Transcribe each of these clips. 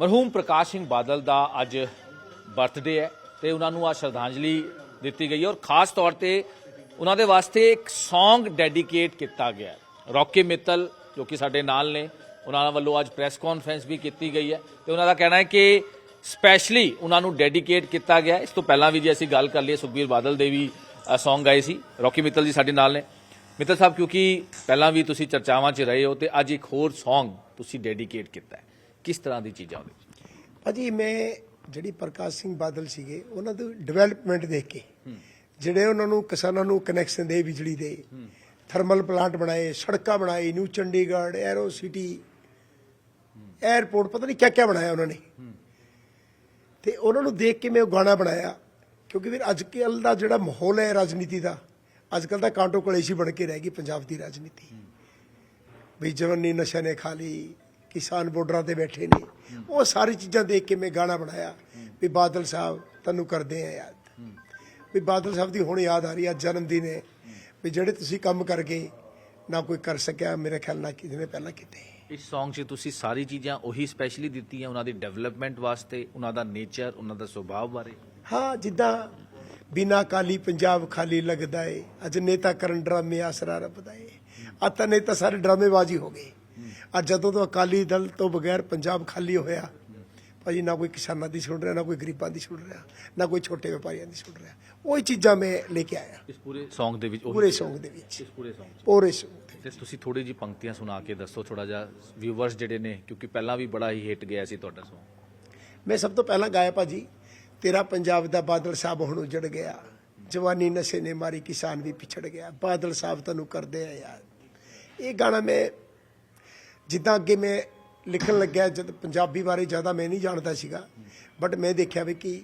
ਮਰਹੂਮ ਪ੍ਰਕਾਸ਼ ਸਿੰਘ ਬਾਦਲ ਦਾ ਅੱਜ ਬਰਥਡੇ ਹੈ ਤੇ ਉਹਨਾਂ ਨੂੰ ਆ ਸ਼ਰਧਾਂਜਲੀ ਦਿੱਤੀ ਗਈ ਔਰ ਖਾਸ ਤੌਰ ਤੇ ਉਹਨਾਂ ਦੇ ਵਾਸਤੇ ਇੱਕ Song ਡੈਡੀਕੇਟ ਕੀਤਾ ਗਿਆ ਹੈ। ਰੌਕੀ ਮਿੱਤਲ, ਜੋ ਕਿ ਸਾਡੇ ਨਾਲ ਨੇ, ਉਹਨਾਂ ਵੱਲੋਂ ਅੱਜ ਪ੍ਰੈਸ ਕਾਨਫਰੰਸ ਵੀ ਕੀਤੀ ਗਈ ਹੈ ਤੇ ਉਹਨਾਂ ਦਾ ਕਹਿਣਾ ਹੈ ਕਿ ਸਪੈਸ਼ਲੀ ਉਹਨਾਂ ਨੂੰ ਡੈਡੀਕੇਟ ਕੀਤਾ ਗਿਆ ਇਸ ਤੋਂ ਪਹਿਲਾਂ ਵੀ ਜੇ ਅਸੀਂ ਗੱਲ ਕਰ ਲਈਏ, ਸੁਖਬੀਰ ਬਾਦਲ ਦੇ ਵੀ Song ਗਾਏ ਸੀ। ਰੌਕੀ ਮਿੱਤਲ ਜੀ ਸਾਡੇ ਨਾਲ ਨੇ। ਮਿੱਤਲ ਸਾਹਿਬ, ਕਿਉਂਕਿ ਪਹਿਲਾਂ ਵੀ ਤੁਸੀਂ ਚਰਚਾਵਾਂ 'ਚ ਰਹੇ ਹੋ ਤੇ ਅੱਜ ਇੱਕ ਹੋਰ Song ਤੁਸੀਂ ਡੈਡੀਕੇਟ ਕੀਤਾ ਹੈ। ਕਿਸ ਤਰ੍ਹਾਂ ਦੀ ਚੀਜ਼ਾਂ ਉਹਦੇ ਵਿੱਚ? ਭਾਜੀ ਮੈਂ ਜਿਹੜੀ ਪ੍ਰਕਾਸ਼ ਸਿੰਘ ਬਾਦਲ ਸੀਗੇ ਉਹਨਾਂ ਦੀ ਡਿਵੈਲਪਮੈਂਟ ਦੇਖ ਕੇ ਜਿਹੜੇ ਉਹਨਾਂ ਨੂੰ ਕਿਸਾਨਾਂ ਨੂੰ ਕਨੈਕਸ਼ਨ ਦੇ ਬਿਜਲੀ ਦੇ ਥਰਮਲ ਪਲਾਂਟ ਬਣਾਏ ਸੜਕਾਂ ਬਣਾਈ new Chandigarh aero city airport ਪਤਾ ਨਹੀਂ ਕਿਆ ਕਿਆ ਬਣਾਇਆ ਉਹਨਾਂ ਨੇ। ਤੇ ਉਹਨਾਂ ਨੂੰ ਦੇਖ ਕੇ ਮੈਂ ਉਹ ਗਾਣਾ ਬਣਾਇਆ ਕਿਉਂਕਿ ਫਿਰ ਅੱਜ ਕੱਲ੍ਹ ਦਾ ਜਿਹੜਾ ਮਾਹੌਲ ਹੈ ਰਾਜਨੀਤੀ ਦਾ ਅੱਜ ਕੱਲ੍ਹ ਦਾ ਕਾਂਟੋ ਕਲੇਸ਼ੀ ਬਣ ਕੇ ਰਹਿ ਗਈ ਪੰਜਾਬ ਦੀ ਰਾਜਨੀਤੀ। ਵੀ ਜਵਾਨੀ ਨਸ਼ਾ ਨੇ ਖਾ ਲਈ ਕਿਸਾਨ ਬਾਰਡਰਾਂ ਤੇ ਬੈਠੇ ਨੇ। ਉਹ ਸਾਰੀ ਚੀਜ਼ਾਂ ਦੇਖ ਕੇ ਮੈਂ ਗਾਣਾ ਬਣਾਇਆ ਵੀ ਬਾਦਲ ਸਾਹਿਬ ਤੁਹਾਨੂੰ ਕਰਦੇ ਆ ਯਾਦ। ਵੀ ਬਾਦਲ ਸਾਹਿਬ ਦੀ ਹੁਣ ਯਾਦ ਆ ਰਹੀ ਆ ਜਨਮ ਦਿਨ ਹੈ। ਵੀ ਜਿਹੜੇ ਤੁਸੀਂ ਕੰਮ ਕਰ ਗਏ ਨਾ ਕੋਈ ਕਰ ਸਕਿਆ ਮੇਰੇ ਖਿਆਲ ਨਾਲ ਕਿਸੇ ਨੇ ਪਹਿਲਾਂ ਕੀਤੇ। ਇਸ Song 'ਚ ਤੁਸੀਂ ਸਾਰੀ ਚੀਜ਼ਾਂ ਉਹੀ ਸਪੈਸ਼ਲੀ ਦਿੱਤੀਆਂ ਉਹਨਾਂ ਦੀ ਡਿਵੈਲਪਮੈਂਟ ਵਾਸਤੇ ਉਹਨਾਂ ਦਾ ਨੇਚਰ ਉਹਨਾਂ ਦਾ ਸੁਭਾਅ ਬਾਰੇ। ਹਾਂ ਜਿੱਦਾਂ ਬਿਨਾ ਕਾਲੀ ਪੰਜਾਬ ਖਾਲੀ ਲੱਗਦਾ ਏ ਅੱਜ ਨੇਤਾ ਕਰਨ ਡਰਾਮੇ ਆਸਰਾ ਰੱਬਦਾ ਏ। ਅੱਜ ਤਾਂ ਨੇਤਾ ਸਾਰੇ ਡਰਾਮੇਬਾਜ਼ੀ ਹੋ ਗਏ। ਅੱਜ ਜਦੋਂ ਤੋਂ ਅਕਾਲੀ ਦਲ ਤੋਂ ਬਗੈਰ ਪੰਜਾਬ ਖਾਲੀ ਹੋਇਆ ਭਾਜੀ ਨਾ ਕੋਈ ਕਿਸਾਨਾਂ ਦੀ ਸੁਣ ਰਿਹਾ ਨਾ ਕੋਈ ਗਰੀਬਾਂ ਦੀ ਸੁਣ ਰਿਹਾ ਨਾ ਕੋਈ ਛੋਟੇ ਵਪਾਰੀਆਂ ਦੀ ਸੁਣ ਰਿਹਾ। ਉਹੀ ਚੀਜ਼ਾਂ ਮੈਂ ਲੈ ਕੇ ਆਇਆ। ਇਸ ਪੂਰੇ Song ਦੇ ਵਿੱਚ ਪੂਰੇ। Song ਦੇ ਵਿੱਚ। ਇਸ ਪੂਰੇ Song। ਪੂਰੇ Song ਦੇ ਤੇ ਤੁਸੀਂ ਥੋੜੀ ਜੀ ਪੰਕਤੀਆਂ ਸੁਣਾ ਕੇ ਦੱਸੋ ਥੋੜਾ ਜਿਹਾ ਵਿਊਵਰਸ ਜਿਹੜੇ ਨੇ ਕਿਉਂਕਿ ਪਹਿਲਾਂ ਵੀ ਬੜਾ ਹੀ ਹਿੱਟ ਗਿਆ ਸੀ ਤੁਹਾਡਾ Song ਮੈਂ ਸਭ ਤੋਂ ਪਹਿਲਾਂ ਗਾਇਆ ਭਾਜੀ ਤੇਰਾ ਪੰਜਾਬ ਦਾ ਬਾਦਲ ਸਾਹਿਬ ਹੁਣ ਉਜੜ ਗਿਆ। ਜਵਾਨੀ ਨਸ਼ੇ ਨੇ ਮਾਰੀ ਕਿਸਾਨ ਵੀ ਪਿਛੜ ਗਿਆ। ਬਾਦਲ ਸਾਹਿਬ ਤੈਨੂੰ ਕਰਦੇ ਆ ਯਾਰ ਇਹ ਗਾਣਾ ਮੈਂ ਜਿੱਦਾਂ ਅੱਗੇ ਮੈਂ ਲਿਖਣ ਲੱਗਿਆ ਜਦ ਪੰਜਾਬੀ ਬਾਰੇ ਜ਼ਿਆਦਾ ਮੈਂ ਨਹੀਂ ਜਾਣਦਾ ਸੀਗਾ ਬਟ ਮੈਂ ਦੇਖਿਆ ਵੀ ਕਿ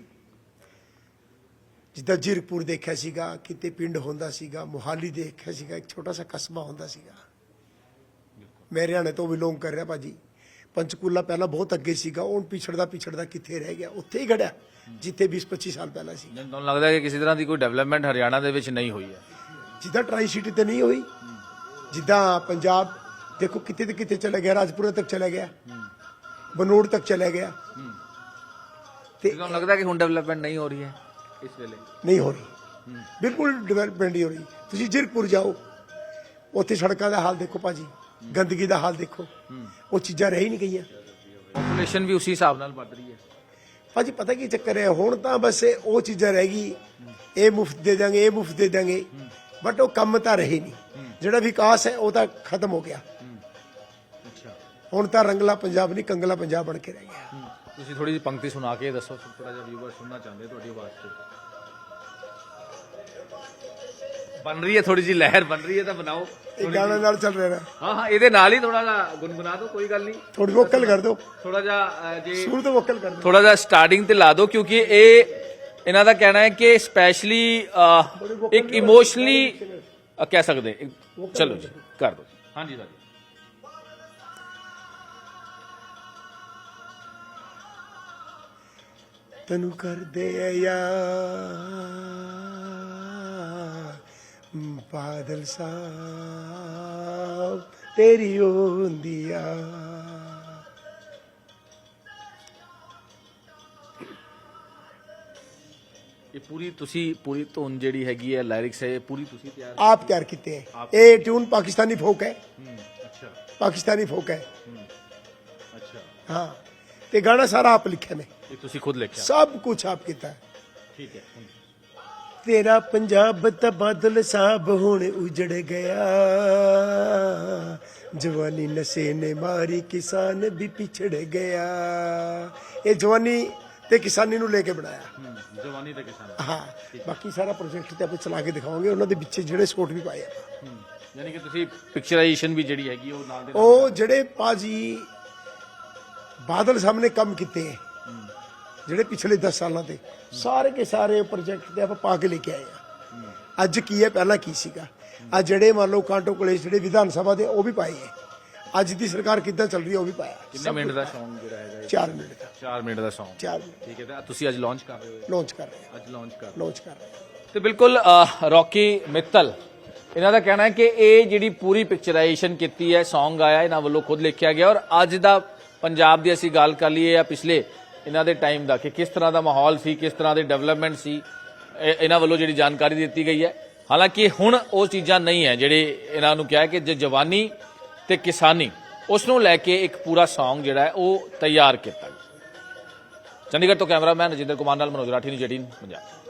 ਜਿੱਦਾਂ ਜੀਰਕਪੁਰ ਦੇਖਿਆ ਸੀਗਾ ਕਿਤੇ ਪਿੰਡ ਹੁੰਦਾ ਸੀਗਾ ਮੁਹਾਲੀ ਦੇਖਿਆ ਸੀਗਾ ਇੱਕ ਛੋਟਾ ਜਿਹਾ ਕਸਬਾ ਹੁੰਦਾ ਸੀਗਾ। ਮੈਂ ਹਰਿਆਣੇ ਤੋਂ ਬਿਲੋਂਗ ਕਰ ਰਿਹਾ ਭਾਜੀ। ਪੰਚਕੂਲਾ ਪਹਿਲਾਂ ਬਹੁਤ ਅੱਗੇ ਸੀਗਾ ਹੁਣ ਪਿਛੜਦਾ ਪਿਛੜਦਾ ਕਿੱਥੇ ਰਹਿ ਗਿਆ ਉੱਥੇ ਹੀ ਖੜਿਆ ਜਿੱਥੇ 20 25 ਸਾਲ ਪਹਿਲਾਂ ਸੀ। ਮੈਨੂੰ ਲੱਗਦਾ ਕਿ ਕਿਸੇ ਤਰ੍ਹਾਂ ਦੀ ਕੋਈ ਡਿਵੈਲਪਮੈਂਟ ਹਰਿਆਣਾ ਦੇ ਵਿੱਚ ਨਹੀਂ ਹੋਈ ਹੈ। ਜਿੱਦਾਂ ਟਰਾਈ ਸਿਟੀ ਤੇ ਨਹੀਂ ਹੋਈ ਜਿੱਦਾਂ ਪੰਜਾਬ ਦੇਖੋ ਕਿਤੇ ਤੇ ਕਿਤੇ ਚਲਾ ਗਿਆ ਰਾਜਪੁਰਾ ਤੱਕ ਚਲਾ ਗਿਆ ਬਨੋੜ ਤੱਕ ਚਲਾ ਗਿਆ ਤੇ ਤੁਹਾਨੂੰ ਲੱਗਦਾ ਕਿ ਹੁਣ ਡਿਵੈਲਪਮੈਂਟ ਨਹੀਂ ਹੋ ਰਹੀ ਹੈ ਇਸ ਵੇਲੇ ਨਹੀਂ ਹੋ ਰਹੀ ਬਿਲਕੁਲ ਡਿਵੈਲਪਮੈਂਟ ਨਹੀਂ ਹੋ ਰਹੀ ਤੁਸੀਂ ਜੀਰਕਪੁਰ ਜਾਓ ਉੱਥੇ ਸੜਕਾਂ ਦਾ ਹਾਲ ਦੇਖੋ ਭਾਜੀ ਗੰਦਗੀ ਦਾ ਹਾਲ ਦੇਖੋ ਉਹ ਚੀਜ਼ਾਂ ਰਹਿ ਹੀ ਨਹੀਂ ਗਈਆਂ ਪੋਪੂਲੇਸ਼ਨ ਵੀ ਉਸੇ ਹਿਸਾਬ ਨਾਲ ਵੱਧ ਰਹੀ ਹੈ ਭਾਜੀ ਪਤਾ ਕੀ ਚੱਕਰ ਹੈ ਹੁਣ ਤਾਂ ਬਸ ਇਹ ਉਹ ਚੀਜ਼ਾਂ ਰਹਿ ਗਈ ਇਹ ਮੁਫਤ ਦੇ ਦਾਂਗੇ ਇਹ ਮੁਫਤ ਦੇ ਦਾਂਗੇ ਬਟ ਉਹ ਕੰਮ ਤਾਂ ਰਹੇ ਨਹੀਂ ਜਿਹੜਾ ਵਿਕਾਸ ਹੈ ਉਹ ਤਾਂ ਖਤਮ ਹੋ ਗਿਆ ਹੁਣ ਤਾਂ ਰੰਗਲਾ ਪੰਜਾਬ ਨਹੀਂ ਕੰਗਲਾ ਪੰਜਾਬ ਬਣ ਕੇ ਰਹਿ ਗਿਆ। ਤੁਸੀਂ ਥੋੜੀ ਜਿਹੀ ਪੰਕਤੀ ਸੁਣਾ ਕੇ ਦੱਸੋ ਥੋੜਾ ਜਿਹਾ ਵਿਊਵਰ ਸੁਣਨਾ ਚਾਹੁੰਦੇ ਤੁਹਾਡੀ ਆਵਾਜ਼ ਤੇ। ਬਣ ਰਹੀ ਹੈ ਥੋੜੀ ਜਿਹੀ ਲਹਿਰ ਬਣ ਰਹੀ ਹੈ ਤਾਂ ਬਣਾਓ। ਇਹ ਗਾਣਾ ਨਾਲ ਚੱਲ ਰਿਹਾ ਹਾਂ ਹਾਂ ਇਹਦੇ ਨਾਲ ਹੀ ਥੋੜਾ ਜਿਹਾ ਗੁੰਗੁਣਾ ਦਿਓ ਕੋਈ ਗੱਲ ਨਹੀਂ। ਥੋੜੀ ਵੋਕਲ ਕਰ ਦਿਓ। ਥੋੜਾ ਜਿਹਾ ਜੇ ਸ਼ੁਰੂ ਤੋਂ ਵੋਕਲ ਕਰ ਦਿਓ। ਥੋੜਾ ਜਿਹਾ ਸਟਾਰਟਿੰਗ ਤੇ ਲਾ ਦਿਓ ਕਿਉਂਕਿ ਇਹ ਇਹਨਾਂ ਦਾ ਕਹਿਣਾ ਹੈ ਕਿ ਸਪੈਸ਼ਲੀ ਇੱਕ ਇਮੋਸ਼ਨਲੀ ਕਹਿ ਸਕਦੇ ਇੱਕ- ਚਲੋ ਜੀ ਕਰ ਦਿਓ। ਹਾਂਜੀ ਸਰ ਤੈਨੂੰ ਕਰਦੇ ਆ ਯਾਰ। ਬਾਦਲ ਸਾਹਿਬ ਤੇਰੀ ਹੁੰਦੀ ਆ। ਇਹ ਪੂਰੀ ਤੁਸੀਂ ਪੂਰੀ ਧੁਨ ਜਿਹੜੀ ਹੈਗੀ ਹੈ ਲਿਰਿਕਸ ਹੈ ਇਹ ਪੂਰੀ ਤੁਸੀਂ ਤਿਆਰ ਆਪ ਤਿਆਰ ਕੀਤੇ ਹੈ ਇਹ ਟਿਊਨ ਪਾਕਿਸਤਾਨੀ ਫੋਕ ਹੈ ਅੱਛਾ। ਪਾਕਿਸਤਾਨੀ ਫੋਕ ਹੈ ਅੱਛਾ। ਹਾਂ ਤੇ ਗਾਣਾ ਸਾਰਾ ਆਪ ਲਿਖਿਆ ਨੇ ਇਹ ਤੁਸੀਂ ਖੁਦ ਲਿਖਿਆ। ਸਭ ਕੁਝ ਆਪ ਕੀਤਾ ਹੈ। ਠੀਕ ਹੈ ਤੇਰਾ ਪੰਜਾਬ ਤਬਾਦਲ ਸਾਹਿਬ ਹੁਣ ਉਜੜ ਗਿਆ। ਜਵਾਨੀ ਨਸ਼ੇ ਨੇ ਮਾਰੀ ਕਿਸਾਨ ਵੀ ਪਿਛੜ ਗਿਆ। ਇਹ ਜਵਾਨੀ ਤੇ ਕਿਸਾਨੀ ਨੂੰ ਲੈ ਕੇ ਬਣਾਇਆ। ਜਵਾਨੀ ਦਾ ਕਿਸਾਨ। ਹਾਂ ਬਾਕੀ ਸਾਰਾ ਪ੍ਰੋਜੈਕਟ ਤੇ ਆਪਾਂ ਚਲਾ ਕੇ ਦਿਖਾਵਾਂਗੇ ਉਹਨਾਂ ਦੇ ਵਿੱਚ ਜਿਹੜੇ ਸਪੋਰਟ ਵੀ ਪਾਏ ਆਪਾਂ ਯਾਨੀ ਕਿ ਤੁਸੀਂ ਪਿਕਚਰਾਈਜੇਸ਼ਨ ਵੀ ਜਿਹੜੀ ਹੈਗੀ ਉਹ ਨਾਲ ਦੇ ਨਾਲ ਉਹ ਜਿਹੜੇ ਪਾਜੀ ਬਾਦਲ ਸਾਹਮਣੇ ਕੰਮ ਕੀਤੇ ਹੈ ਜਿਹੜੇ ਪਿਛਲੇ 10 ਸਾਲਾਂ ਤੇ ਸਾਰੇ ਕੇ ਸਾਰੇ ਪ੍ਰੋਜੈਕਟ ਤੇ ਆਪਾਂ ਪਾ ਕੇ ਲੈ ਕੇ ਆਏ ਆ। ਅੱਜ ਕੀ ਹੈ ਪਹਿਲਾਂ ਕੀ ਸੀਗਾ? ਅੱਜ ਜਿਹੜੇ ਮੰਨ ਲਓ ਕਾਂਟੋ ਕੋਲੇ ਜਿਹੜੇ ਵਿਧਾਨ ਸਭਾ ਦੇ ਉਹ ਵੀ ਪਾਏ ਹੈ ਅੱਜ ਦੀ ਸਰਕਾਰ ਕਿੱਦਾਂ ਚੱਲ ਰਹੀ ਹੈ ਉਹ ਵੀ ਪਾਇਆ। ਕਿੰਨੇ ਮਿੰਟ ਦਾ Song ਜਿਹੜਾ ਹੈਗਾ ਇਹ? 4 ਮਿੰਟ ਦਾ। 4 ਮਿੰਟ ਦਾ Song 4 ਮਿੰਟ। ਠੀਕ ਹੈ ਤੇ ਤੁਸੀਂ ਅੱਜ ਲਾਂਚ ਕਰ ਰਹੇ ਹੋ? ਲਾਂਚ ਕਰ ਰਹੇ ਅੱਜ ਲਾਂਚ ਕਰ ਹਾਂ। ਲਾਂਚ ਕਰ ਰਹੇ ਹਾਂ। ਤੇ ਬਿਲਕੁਲ ਰੌਕੀ ਮਿੱਤਲ ਇਹਨਾਂ ਦਾ ਕਹਿਣਾ ਹੈ ਕਿ ਇਹ ਜਿਹੜੀ ਪੂਰੀ ਪਿਕਚਰਾਈਜੇਸ਼ਨ ਕੀਤੀ ਹੈ Song ਆਇਆ ਇਹਨਾਂ ਵੱਲੋਂ ਖੁਦ ਲਿਖਿਆ ਗਿਆ ਔਰ ਅੱਜ ਦਾ ਪੰਜਾਬ ਦੀ ਅਸੀਂ ਗੱਲ ਕਰ ਲਈਏ ਜਾਂ ਪਿਛਲੇ ਇਹਨਾਂ ਦੇ ਟਾਈਮ ਦਾ ਕਿ ਕਿਸ ਤਰ੍ਹਾਂ ਦਾ ਮਾਹੌਲ ਸੀ, ਕਿਸ ਤਰ੍ਹਾਂ ਦੇ ਡਿਵੈਲਪਮੈਂਟ ਸੀ ਇਹਨਾਂ ਵੱਲੋਂ ਜਿਹੜੀ ਜਾਣਕਾਰੀ ਦਿੱਤੀ ਗਈ ਹੈ। ਹਾਲਾਂਕਿ ਹੁਣ ਉਹ ਚੀਜ਼ਾਂ ਨਹੀਂ ਹੈ ਜਿਹੜੇ ਇਹਨਾਂ ਨੂੰ ਕਿਹਾ ਕਿ ਜੇ ਜਵਾਨੀ ਤੇ ਕਿਸਾਨੀ, ਉਸ ਨੂੰ ਲੈ ਕੇ ਇੱਕ ਪੂਰਾ Song ਜਿਹੜਾ ਹੈ, ਉਹ ਤਿਆਰ ਕੀਤਾ ਗਿਆ। ਚੰਡੀਗੜ੍ਹ ਤੋਂ ਕੈਮਰਾਮੈਨ ਰਜਿੰਦਰ ਕੁਮਾਰ ਨਾਲ ਮਨੋਜ ਰਾਠੀ ਨੂੰ ਜੇਡੀ ਪੰਜਾਬ।